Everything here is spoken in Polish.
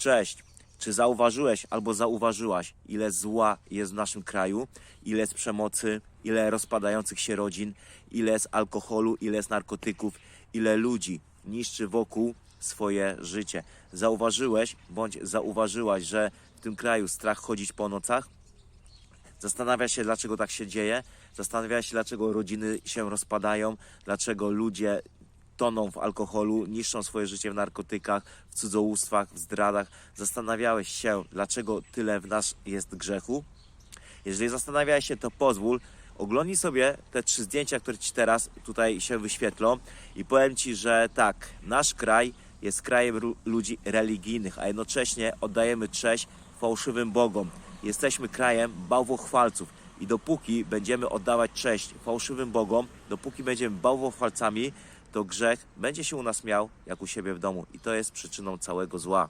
Cześć. Czy zauważyłeś albo zauważyłaś, ile zła jest w naszym kraju, ile jest przemocy, ile rozpadających się rodzin, ile jest alkoholu, ile jest narkotyków, ile ludzi niszczy wokół swoje życie? Zauważyłeś bądź zauważyłaś, że w tym kraju strach chodzić po nocach? Zastanawia się, dlaczego tak się dzieje. Zastanawia się, dlaczego rodziny się rozpadają, dlaczego ludzie toną w alkoholu, niszczą swoje życie w narkotykach, w cudzołóstwach, w zdradach. Zastanawiałeś się, dlaczego tyle w nas jest grzechu? Jeżeli zastanawiałeś się, to pozwól, oglądnij sobie te trzy zdjęcia, które Ci teraz tutaj się wyświetlą i powiem Ci, że tak, nasz kraj jest krajem ludzi religijnych, a jednocześnie oddajemy cześć fałszywym bogom. Jesteśmy krajem bałwochwalców i dopóki będziemy oddawać cześć fałszywym bogom, dopóki będziemy bałwochwalcami, to grzech będzie się u nas miał jak u siebie w domu i to jest przyczyną całego zła.